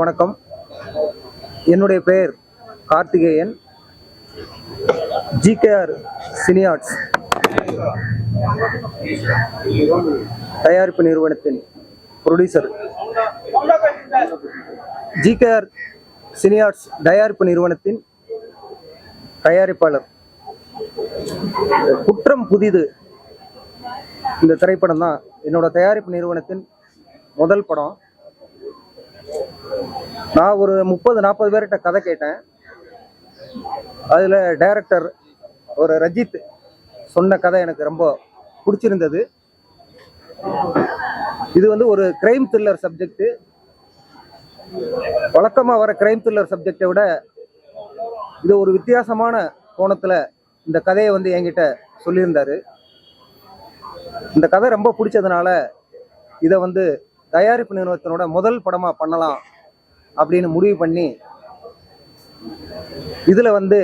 வணக்கம். என்னுடைய பெயர் கார்த்திகேயன். ஜிகேஆர் சினியார்ட்ஸ் தயாரிப்பு நிறுவனத்தின் ப்ரொடியூசர் ஜிகேஆர் சினியார்ட்ஸ் தயாரிப்பு நிறுவனத்தின் தயாரிப்பாளர். குற்றம் புதிது. இந்த திரைப்படம் தான் என்னோட தயாரிப்பு நிறுவனத்தின் முதல் படம். நான் ஒரு முப்பது நாற்பது பேர்கிட்ட கதை கேட்டேன். அதில் டைரக்டர் ஒரு ரஜித் சொன்ன கதை எனக்கு ரொம்ப பிடிச்சிருந்தது. இது வந்து ஒரு கிரைம் த்ரில்லர் சப்ஜெக்ட் வழக்கமாக வர கிரைம் த்ரில்லர் சப்ஜெக்டை விட இது ஒரு வித்தியாசமான கோணத்தில் இந்த கதையை வந்து என்கிட்ட சொல்லியிருந்தாரு. இந்த கதை ரொம்ப பிடிச்சதுனால இதை வந்து தயாரிப்பு நிறுவனத்தினோட முதல் படமாக பண்ணலாம் அப்படின்னு முடிவு பண்ணி இதில் வந்து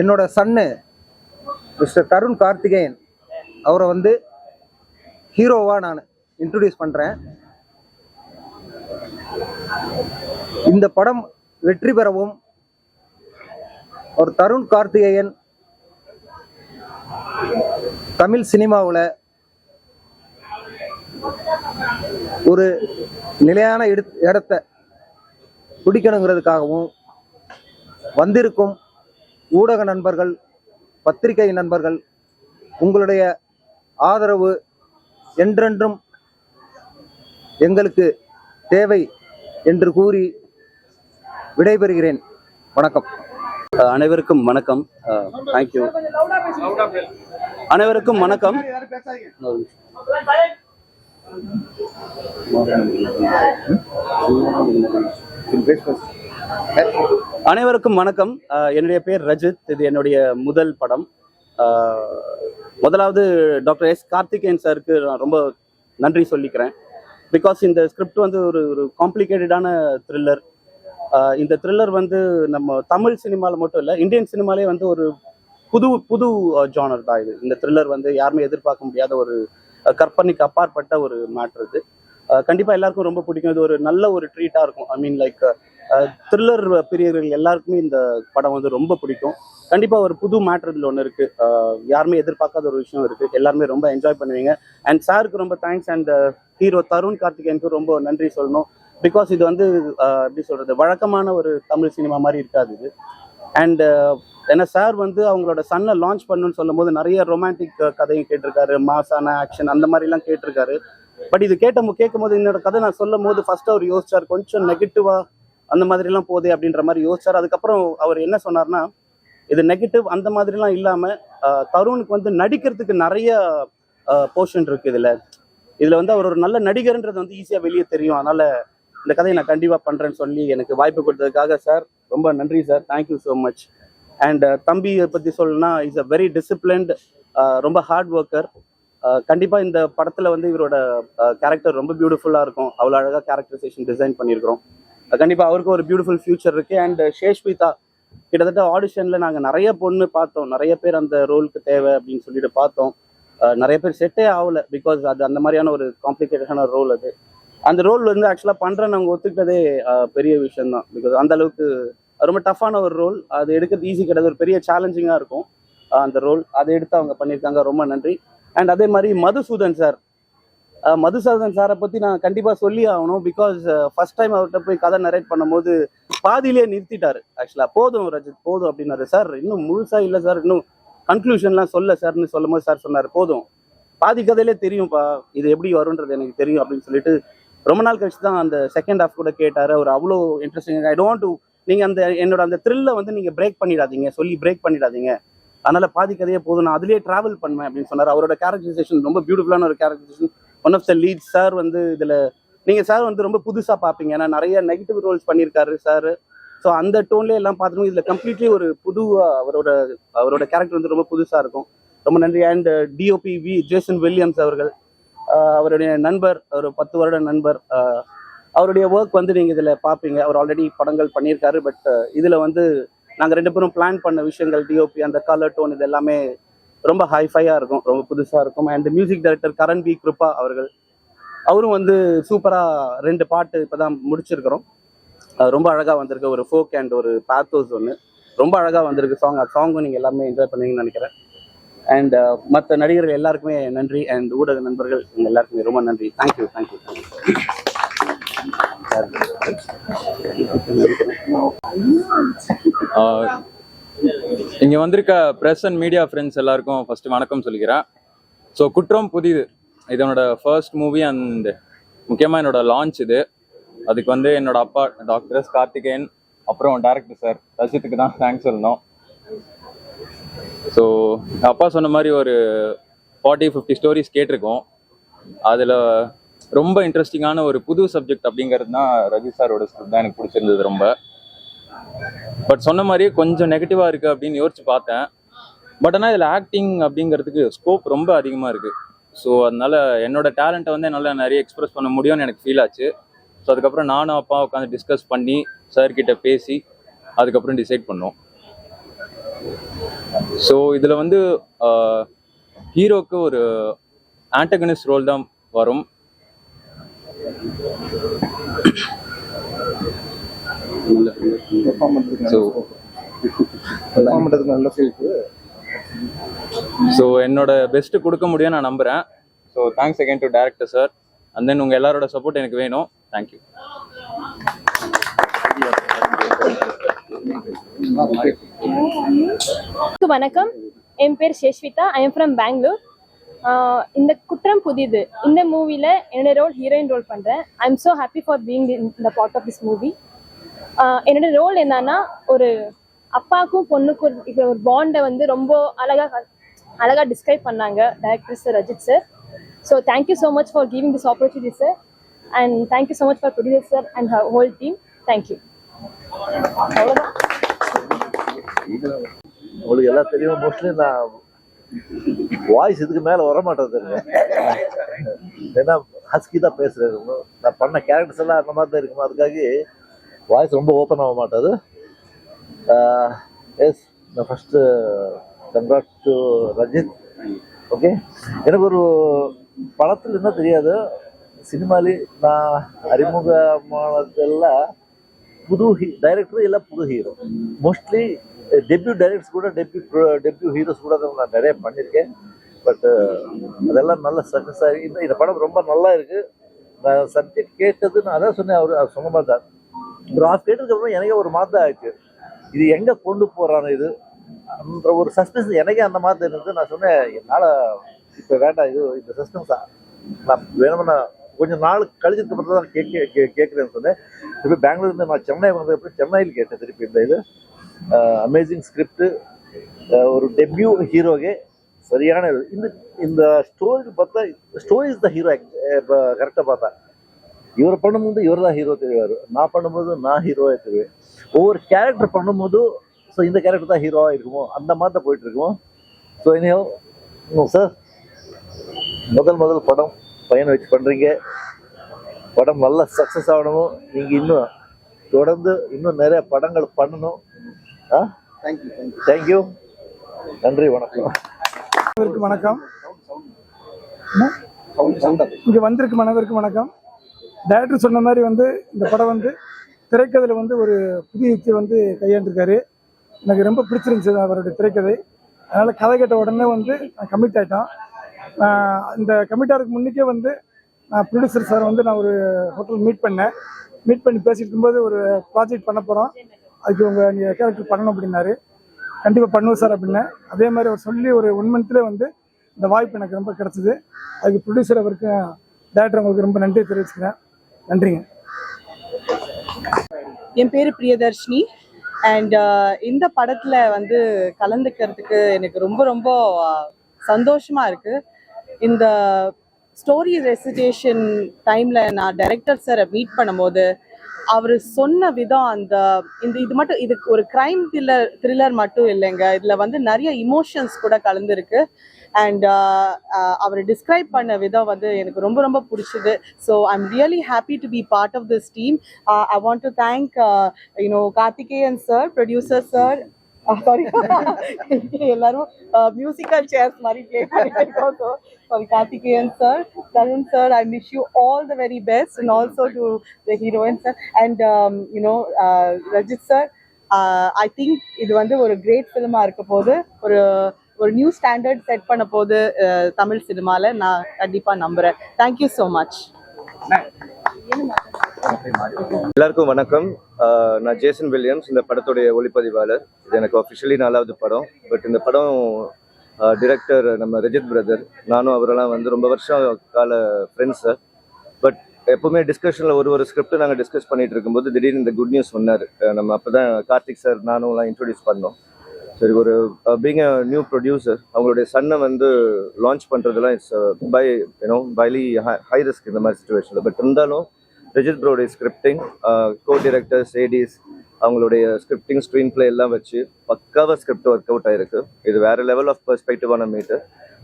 என்னோட சன்னு மிஸ்டர் தருண் கார்த்திகேயன் அவரை வந்து ஹீரோவாக நான் இன்ட்ரடியூஸ் பண்ணுறேன் இந்த படம் வெற்றி பெறவும் ஒரு தருண் கார்த்திகேயன் தமிழ் சினிமாவில் ஒரு நிலையான இடு இடத்த பிடிக்கணுங்கிறதுக்காகவும் வந்திருக்கும் ஊடக நண்பர்கள் பத்திரிகை நண்பர்கள் உங்களுடைய ஆதரவு என்றென்றும் எங்களுக்கு தேவை என்று கூறி விடைபெறுகிறேன். வணக்கம். அனைவருக்கும் வணக்கம். தேங்க்யூ அனைவருக்கும் வணக்கம். ஒரு நிமிஷம். அனைவருக்கும் வணக்கம். என்னுடைய பேர் ரஜித். இது என்னுடைய முதல் படம். முதலாவது டாக்டர் எஸ் கார்த்திகேயன் சாருக்கு நான் ரொம்ப நன்றி சொல்லிக்கிறேன். பிகாஸ் இந்த ஸ்கிரிப்ட் வந்து ஒரு ஒரு காம்ப்ளிகேட்டடான த்ரில்லர் இந்த த்ரில்லர் வந்து நம்ம தமிழ் சினிமாவில் மட்டும் இல்லை இந்தியன் சினிமாலே வந்து ஒரு புது புது ஜானர் தான் இது. இந்த த்ரில்லர் வந்து யாருமே எதிர்பார்க்க முடியாத ஒரு கற்பனைக்கு அப்பாற்பட்ட ஒரு மேட்ரு இது. கண்டிப்பாக எல்லாருக்கும் ரொம்ப பிடிக்கும். இது ஒரு நல்ல ஒரு ட்ரீட்டாக இருக்கும். ஐ மீன் லைக் த்ரில்லர் பிரியர்கள் எல்லாருக்குமே இந்த படம் வந்து ரொம்ப பிடிக்கும். கண்டிப்பாக ஒரு புது மேட்ரு இதில் ஒன்று இருக்குது யாருமே எதிர்பார்க்காத ஒரு விஷயம் இருக்குது எல்லாருமே ரொம்ப என்ஜாய் பண்ணுவீங்க. அண்ட் சாருக்கு ரொம்ப தேங்க்ஸ் அண்ட் ஹீரோ தருண் கார்த்திகேயனுக்கு ரொம்ப நன்றி சொல்லணும். பிகாஸ் இது வந்து எப்படி சொல்கிறது வழக்கமான ஒரு தமிழ் சினிமா மாதிரி இருக்காது இது. அண்ட் ஏன்னா சார் வந்து அவங்களோட சன்னை லான்ச் பண்ணுன்னு சொல்லும் போது நிறைய ரொமான்டிக் கதையும் கேட்டிருக்காரு. மாசான ஆக்ஷன் அந்த மாதிரிலாம் கேட்டிருக்காரு. பட் இது கேட்ட கேட்கும் போது என்னோட கதை நான் சொல்லும் போது ஃபர்ஸ்ட் அவர் யோசிச்சார் கொஞ்சம் நெகட்டிவா அந்த மாதிரிலாம் போதே அப்படின்ற மாதிரி யோசிச்சார். அதுக்கப்புறம் அவர் என்ன சொன்னார்னா இது நெகட்டிவ் அந்த மாதிரிலாம் இல்லாம தருணுக்கு வந்து நடிக்கிறதுக்கு நிறைய போர்ஷன் இருக்கு இதுல. இதுல வந்து அவர் ஒரு நல்ல நடிகர்ன்றது வந்து ஈஸியா வெளியே தெரியும். அதனால இந்த கதையை நான் கண்டிப்பா பண்றேன்னு சொல்லி எனக்கு வாய்ப்பு கொடுத்ததுக்காக சார். ரொம்ப நன்றி sir. Thank you so much and uh, தம்பியை பற்றி சொல்லணும்னா இஸ் அ வெரி டிசிப்ளின்ட் ரொம்ப ஹார்ட் ஒர்க்கர் uh, கண்டிப்பா இந்த படத்துல வந்து இவரோட uh, கேரக்டர் ரொம்ப பியூட்டிஃபுல்லாக இருக்கும். அவ்வளோ அழகாக கேரக்டரைசேஷன் டிசைன் பண்ணியிருக்கிறோம். கண்டிப்பாக அவருக்கும் ஒரு பியூட்டிஃபுல் ஃபியூச்சர் இருக்கு. அண்ட் ஷேஷ்மிதா கிட்டத்தட்ட ஆடிஷன்ல நாங்கள் நிறைய பொண்ணு பார்த்தோம். நிறைய பேர் அந்த ரோலுக்கு தேவை அப்படின்னு சொல்லிட்டு பார்த்தோம். நிறைய பேர் செட்டே ஆகலை பிகாஸ் அது அந்த மாதிரியான ஒரு காம்ப்ளிகேட்டடான ரோல் அது. அந்த ரோல் வந்து ஆக்சுவலாக பண்ணுற நாங்கள் ஒத்துக்கிட்டதே பெரிய விஷயம் தான் பிகாஸ் அந்த அளவுக்கு ரொம்ப டஃப்பான ஒரு ரோல் அது எடுக்கிறது ஈஸி கிடையாது. ஒரு பெரிய சேலஞ்சிங்காக இருக்கும் அந்த ரோல் அதை எடுத்து அவங்க பண்ணியிருக்காங்க. ரொம்ப நன்றி. அண்ட் அதே மாதிரி மதுசூதன் சார் மதுசூதன் சாரை பற்றி நான் கண்டிப்பாக சொல்லி ஆகணும். பிகாஸ் ஃபர்ஸ்ட் டைம் அவர்கிட்ட போய் கதை நரேட் பண்ணும்போது பாதியிலே நிறுத்திட்டாரு. ஆக்சுவலாக போதும் ரஜித் போதும் அப்படின்னாரு. சார் இன்னும் முழுசாக இல்லை சார் இன்னும் கன்க்ளூஷன்லாம் சொல்ல சார்னு சொல்லும் போது சார் சொன்னார் போதும். பாதி கதையிலே தெரியும்ப்பா இது எப்படி வரும்ன்றது எனக்கு தெரியும் அப்படின்னு சொல்லிட்டு ரொம்ப நாள் கழிச்சு தான் அந்த செகண்ட் ஹாஃப் கூட கேட்டார். அவர் அவ்வளோ இன்ட்ரெஸ்டிங் ஐ டோன்ட் டு நீங்கள் அந்த என்னோட அந்த த்ரில்லை வந்து நீங்கள் பிரேக் பண்ணிடாதீங்க. சொல்லி பிரேக் பண்ணிடாதீங்க. அதனால பாதி கதையே போதும். நான் அதுலயே ட்ராவல் பண்ணுவேன் அப்படின்னு சொன்னார். அவரோட கேரக்டரைசேஷன் ரொம்ப பியூட்டிஃபுல்லான ஒரு characterisation one of the lead sir வந்து இதில் நீங்கள் சார் வந்து ரொம்ப புதுசாக பார்ப்பீங்க ஏன்னா நிறைய நெகட்டிவ் ரோல்ஸ் பண்ணியிருக்காரு சார் ஸோ அந்த டோன்லேயே எல்லாம் பார்த்துக்கணும் இதில் கம்ப்ளீட்லி ஒரு புது அவரோட அவரோட கேரக்டர் வந்து ரொம்ப புதுசாக இருக்கும். ரொம்ப நன்றி. And DOP V Jason Williams அவர்கள் அவருடைய நண்பர் ஒரு பத்து வருட நண்பர் அவருடைய ஒர்க் வந்து நீங்கள் இதில் பார்ப்பீங்க அவர் ஆல்ரெடி படங்கள் பண்ணியிருக்காரு பட் இதில் வந்து நாங்கள் ரெண்டு பேரும் பிளான் பண்ண விஷயங்கள் டிஓபி அந்த கலர் டோன் இது எல்லாமே ரொம்ப ஹைஃபையாக இருக்கும் ரொம்ப புதுசாக இருக்கும். And music director Karan B Kiruba அவர்கள் அவரும் வந்து சூப்பராக ரெண்டு பாட்டு இப்போ தான் முடிச்சிருக்கிறோம் ரொம்ப அழகாக வந்திருக்கு. ஒரு ஃபோக் அண்ட் ஒரு பேத்தோஸ் ஒன்று ரொம்ப அழகாக வந்திருக்கு சாங் அந்த சாங்கும் நீங்கள் எல்லாமே என்ஜாய் பண்ணுவீங்கன்னு நினைக்கிறேன். அண்ட் மற்ற நடிகர்கள் எல்லாருக்குமே நன்றி. அண்ட் ஊடக நண்பர்கள் உங்க எல்லாருக்குமே ரொம்ப நன்றி. தேங்க்யூ தேங்க்யூ இங்கே வந்திருக்க ப்ரெஸ் அண்ட் மீடியா ஃப்ரெண்ட்ஸ் எல்லாருக்கும் ஃபஸ்ட்டு வணக்கம் சொல்லிக்கிறேன். ஸோ குற்றம் புதிது. இதனோட ஃபர்ஸ்ட் மூவி அண்ட் முக்கியமாக என்னோட லான்ச் இது. அதுக்கு வந்து என்னோட அப்பா டாக்டர் எஸ் கார்த்திகேயன் அப்புறம் டேரக்டர் சார் ரசித்துக்கு தான் தேங்க்ஸ் சொல்லணும். ஸோ அப்பா சொன்ன மாதிரி ஒரு ஃபார்ட்டி ஃபிஃப்டி ஸ்டோரிஸ் கேட்டிருக்கோம். அதில் ரொம்ப இன்ட்ரெஸ்டிங்கான ஒரு புது சப்ஜெக்ட் அப்படிங்கிறது தான் ரஜி சாரோட ஸ்கிரிப்ட் தான் எனக்கு பிடிச்சிருந்தது ரொம்ப. பட் சொன்ன மாதிரியே கொஞ்சம் நெகட்டிவாக இருக்குது அப்படின்னு யோசிச்சு பார்த்தேன். பட் ஆனால் இதில் ஆக்டிங் அப்படிங்கிறதுக்கு ஸ்கோப் ரொம்ப அதிகமாக இருக்குது ஸோ அதனால் என்னோட டேலண்ட்டை வந்து என்னால் நிறைய எக்ஸ்பிரஸ் பண்ண முடியும்னு எனக்கு ஃபீல் ஆச்சு. ஸோ அதுக்கப்புறம் நானும் அப்பா உட்காந்து டிஸ்கஸ் பண்ணி சார்கிட்ட பேசி அதுக்கப்புறம் டிசைட் பண்ணோம். ஸோ இதில் வந்து ஹீரோக்கு ஒரு ஆண்டகனிஸ்ட் ரோல் தான் வரும். ஸோ என்னோட பெஸ்ட் கொடுக்க முடியும் நான் நம்புறேன். So thanks again to director sir and then உங்கள் எல்லாரோட சப்போர்ட் எனக்கு வேணும். தேங்க்யூ வணக்கம். என் பேர் Seshvitha. I am from Bangalore இந்த குற்றம் புதிது. இந்த மூவியில் என்னோட ரோல் ஹீரோயின் ரோல் பண்ணுறேன் I am so happy for being இந்த பார்ட் ஆஃப் திஸ் மூவி என்னோட ரோல் என்னன்னா ஒரு அப்பாவுக்கும் பொண்ணுக்கும் இருக்கிற ஒரு பாண்டை வந்து ரொம்ப அழகாக அழகாக டிஸ்கிரைப் பண்ணாங்க director sir Rajith sir so thank you so much for giving this opportunity sir and thank you so much for producer sir and whole team thank you அவ்வளோதான் உங்களுக்கு எல்லாம் தெரியும். மோஸ்ட்லி நான் வாய்ஸ் இதுக்கு மேல வர ஏன்னா ஹஸ்கி தான் பேசுறேன் நான் பண்ண கேரக்டர்ஸ் எல்லாம் அந்த மாதிரி தான் இருக்குமா? அதுக்காக வாய்ஸ் ரொம்ப ஓப்பன் ஆக மாட்டாது எஸ் நான் first congrats to Ranjith. Okay எனக்கு ஒரு படத்தில் என்ன தெரியாது? சினிமாலி நான் அறிமுகமானதெல்லாம் புது ஹீ டைரக்டர் எல்லாம் புது ஹீரோ மோஸ்ட்லி டெபியூ டைரக்டர்ஸ் கூட டெபியூ டெபியூ ஹீரோஸ் கூட தான் நான் நிறைய பண்ணியிருக்கேன் பட் eh, அதெல்லாம் நல்ல சக்ஸஸ் ஆகி இந்த இந்த படம் ரொம்ப நல்லா இருக்குது நான் சப்ஜெக்ட் கேட்டது நான் அதான் சொன்னேன் அவர் அவர் சொன்ன மாதிரி தான். ஒரு ஆஃப் கேட்டதுக்கப்புறம் எனக்கே ஒரு மாதிரி தான் ஆயிடுச்சு. இது எங்கே கொண்டு போகிறானு இது? அந்த ஒரு சஸ்பென்ஸ் எனக்கே அந்த மாதிரி இருந்தது. நான் சொன்னேன் என்னால் இப்போ வேண்டாம் இது இந்த சஸ்பென்ஸா நான் வேணும்னா கொஞ்சம் நாள் கழிச்சதுக்கு அப்புறம் தான் கேட்க கே கேட்குறேன்னு சொன்னேன். இப்போ பெங்களூர்லேருந்து நான் சென்னை வந்ததுக்கு சென்னையில் கேட்டேன் திருப்பி இந்த இது. அமேசிங் ஸ்கிரிப்ட் ஒரு டெபியூ ஹீரோಗೆ சரியான இது. இந்த இந்த ஸ்டோரிக்கு பார்த்தா ஸ்டோரி இஸ் த ஹீரோ இப்போ கரெக்டாக பார்த்தா. இவர் பண்ணும்போது இவர் தான் ஹீரோ தெரிவார். நான் பண்ணும்போது நான் ஹீரோவே தெரிவேன். ஒவ்வொரு கேரக்டர் பண்ணும்போது ஸோ இந்த கேரக்டர் தான் ஹீரோவாக இருக்குமோ அந்த மாதிரி தான் போயிட்டு இருக்குமோ. ஸோ இனியோ சார் முதல் முதல் படம். பையனை வச்சு பண்ணுறீங்க படம் நல்லா சக்ஸஸ் ஆகணும்? நீங்கள் இன்னும் தொடர்ந்து இன்னும் நிறைய படங்கள் பண்ணணும். ஆ? தேங்க்யூ தேங்க்யூ நன்றி வணக்கம். அனைவருக்கும் வணக்கம். இங்கே வந்திருக்கும் அனைவருக்கும் வணக்கம். டைரக்டர் சொன்ன மாதிரி வந்து இந்த படம் வந்து திரைக்கதையில் வந்து ஒரு புதிய யுக்தியை வந்து கையாண்டிருக்காரு. எனக்கு ரொம்ப பிடிச்சிருந்துச்சு அவருடைய திரைக்கதை. அதனால் கதை கேட்ட உடனே வந்து நான் கமிட் ஆகிட்டோம் இந்த கமிட்டாருக்கு ஆகிறதுக்கு முன்னுக்கே வந்து நான் ப்ரொடியூசர் சார் வந்து நான் ஒரு ஹோட்டல் மீட் பண்ணேன். மீட் பண்ணி பேசிட்டு இருக்கும்போது ஒரு ப்ராஜெக்ட் பண்ண போகிறோம் அதுக்கு உங்கள் நீங்கள் கேரக்டர் பண்ணணும் அப்படின்னாரு. கண்டிப்பாக பண்ணுவோம் சார் அப்படின்னேன் அதே மாதிரி அவர் சொல்லி ஒரு ஒன் மந்த்லேயே வந்து இந்த வாய்ப்பு எனக்கு ரொம்ப கிடச்சிது. அதுக்கு ப்ரொடியூசர் அவருக்கும் டேரக்டர் உங்களுக்கு ரொம்ப நன்றி தெரிவிச்சுக்கிறேன். நன்றிங்க. என் பேர் பிரியதர்ஷினி. அண்ட் uh, இந்த படத்தில் வந்து கலந்துக்கிறதுக்கு எனக்கு ரொம்ப ரொம்ப uh, சந்தோஷமாக இருக்குது இந்த ஸ்டோரி ரெசிடேஷன் டைம்ல நான் டைரக்டர் சாரை மீட் பண்ணும்போது அவர் சொன்ன விதம் அந்த இந்த இது மட்டும் இது ஒரு கிரைம் த்ரில்லர் த்ரில்லர் மட்டும் இல்லைங்க. இதுல வந்து நிறைய இமோஷன்ஸ் கூட கலந்துருக்கு. அண்ட் uh, uh, அவர் டிஸ்கிரைப் பண்ண விதம் வந்து எனக்கு ரொம்ப ரொம்ப பிடிச்சது. So I'm really happy to be part of this team I want to thank you know Karthikeyan sir producer sir sorry எல்லாரும் uh, மியூசிக்கல் சேர்ஸ் மாதிரி ப்ளே பண்ணிட்டு இருக்கோம் so sorry Karthikeyan sir Tarun sir I wish you all the very best and also to the heroine sir and you know Rajith sir I think இது வந்து ஒரு great ஃபிலிமாக இருக்க போது ஒரு ஒரு நியூ ஸ்டாண்டர்ட் செட் பண்ண போது தமிழ் சினிமாவில் நான் கண்டிப்பாக நம்புகிறேன் தேங்க்யூ ஸோ மச் எல்லாருக்கும் வணக்கம். Uh, நான் ஜேசன் வில்லியம்ஸ் இந்த படத்துடைய ஒளிப்பதிவாளர். இது எனக்கு அஃபிஷியலி நாலாவது படம். பட் இந்த படம் டிரெக்டர் நம்ம ரஜித் பிரதர் நானும் அவரெல்லாம் வந்து ரொம்ப வருஷம் கால ஃப்ரெண்ட்ஸ் சார் பட் எப்போவுமே டிஸ்கஷனில் ஒரு ஒரு ஸ்கிரிப்ட் நாங்கள் டிஸ்கஸ் பண்ணிட்டு இருக்கும்போது திடீர்னு இந்த குட் நியூஸ் சொன்னார் நம்ம அப்போ தான் கார்த்திக் சார் நானும்லாம் இன்ட்ரொடியூஸ் பண்ணோம். சரி ஒரு பீங் அ நியூ ப்ரொடியூசர் அவங்களுடைய சன்னை வந்து லான்ச் பண்ணுறதுலாம் it's by you know highly high risk இந்த மாதிரி சுச்சுவேஷனில் பட் இருந்தாலும் ரஜித் ப்ரோடைய ஸ்கிரிப்டிங் கோ டிரெக்டர்ஸ் ஏடிஸ் அவங்களுடைய ஸ்கிரிப்டிங் ஸ்க்ரீன் பிளே எல்லாம் வச்சு பக்காவாக ஸ்கிரிப்ட் ஒர்க் அவுட் ஆயிருக்கு. இது வேற லெவல் ஆஃப் பெர்ஸ்பெக்டிவான மீட்டு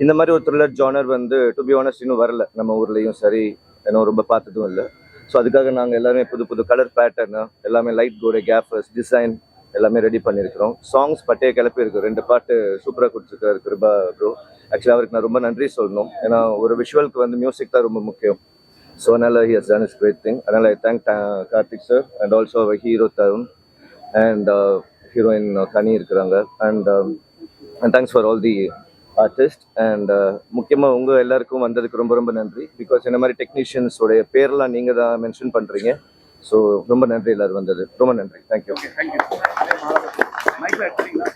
இந்த மாதிரி ஒரு த்ரில்லர் ஜானர் வந்து டு பி ஆனஸ்ட் இன்னும் வரல. நம்ம ஊர்லேயும் சரி ஏன்னா ரொம்ப பார்த்ததும் இல்லை. ஸோ அதுக்காக நாங்கள் எல்லாருமே புது புது கலர் பேட்டர்னு எல்லாமே லைட் கோடு கேஃபர்ஸ் டிசைன் எல்லாமே ரெடி பண்ணியிருக்கிறோம். சாங்ஸ் பட்டையை கிளப்பி இருக்கு. ரெண்டு பாட்டு சூப்பராக கொடுத்துருக்காரு கிருபா ப்ரோ ஆக்சுவலாக அவருக்கு நான் ரொம்ப நன்றி சொல்லணும். ஏன்னா ஒரு விஷுவலுக்கு வந்து மியூசிக் தான் ரொம்ப முக்கியம். ஸோ அதனால் he has done is great thing அதனால் I thank Karthik sir and also hero Tarun and heroine Kani இருக்கிறாங்க. And thanks for all the artist and முக்கியமாக உங்கள் எல்லாருக்கும் வந்ததுக்கு ரொம்ப ரொம்ப நன்றி. பிகாஸ் இந்த மாதிரி டெக்னீஷியன்ஸோடைய பேர்லாம் நீங்கள் தான் மென்ஷன் பண்ணுறீங்க ஸோ ரொம்ப நன்றி எல்லோரும் வந்தது. ரொம்ப நன்றி. தேங்க்யூ